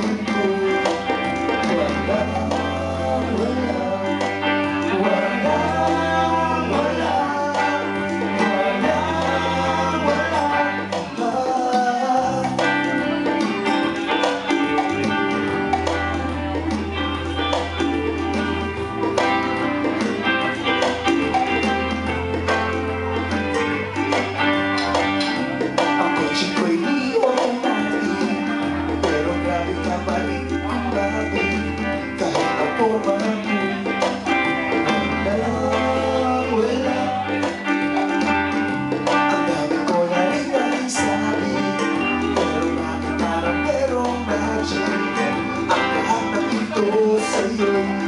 Santo. baby.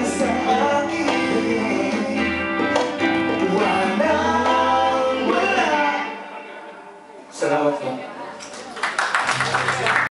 myself